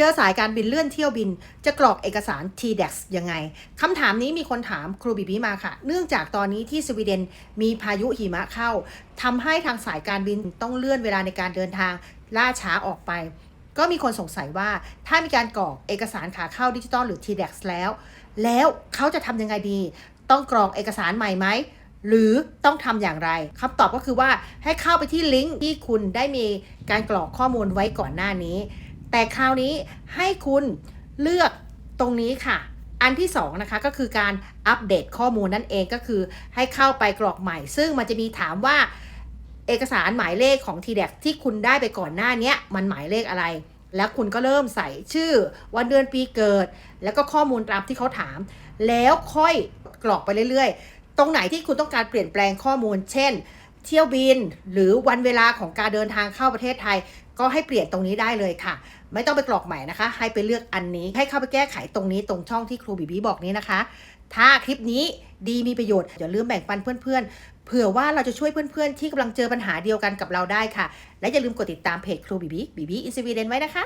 เจอสายการบินเลื่อนเที่ยวบิน จะกรอกเอกสาร TDEX ยังไงคำถามนี้มีคนถามครูบีบีมาค่ะ เนื่องจากตอนนี้ที่สวีเดนมีพายุหิมะเข้าทำให้ทางสายการบินต้องเลื่อนเวลาในการเดินทางล่าช้าออกไป ก็มีคนสงสัยว่าถ้ามีการกรอกเอกสารขาเข้าดิจิตอลหรือ TDEX แล้ว แล้วเขาจะทำยังไงดี ต้องกรอกเอกสารใหม่ไหมหรือต้องทำอย่างไรคำตอบก็คือว่าให้เข้าไปที่ลิงก์ที่คุณได้มีการกรอกข้อมูลไว้ก่อนหน้านี้ แต่คราวนี้ให้คุณเลือกตรงนี้ค่ะ อันที่สองนะคะก็คือการอัปเดตข้อมูลนั่นเองก็คือให้เข้าไปกรอกใหม่ ซึ่งมันจะมีถามว่าเอกสารหมายเลขของ t d e x ที่คุณได้ไปก่อนหน้านี้มันหมายเลขอะไร แล้วคุณก็เริ่มใส่ชื่อวันเดือนปีเกิด แล้วก็ข้อมูลตามที่เขาถาม แล้วค่อยกรอกไปเรื่อยๆ ตรงไหนที่คุณต้องการเปลี่ยนแปลงข้อมูล เช่น เที่ยวบินหรือวันเวลาของการเดินทางเข้าประเทศไทย ก็ให้เปลี่ยนตรงนี้ได้เลยค่ะ ไม่ต้องไปกรอกใหม่นะคะ ให้ไปเลือกอันนี้ให้เข้าไปแก้ไขตรงนี้ตรงช่องที่ครูบีบีบอกนี้นะคะ ถ้าคลิปนี้ดีมีประโยชน์อย่าลืมแบ่งปันเพื่อนๆ เผื่อว่าเราจะช่วยเพื่อนๆ ที่กำลังเจอปัญหาเดียวกันกับเราได้ค่ะ และอย่าลืมกดติดตามเพจครูบีบีบีบีอินสวีเดนไว้นะคะ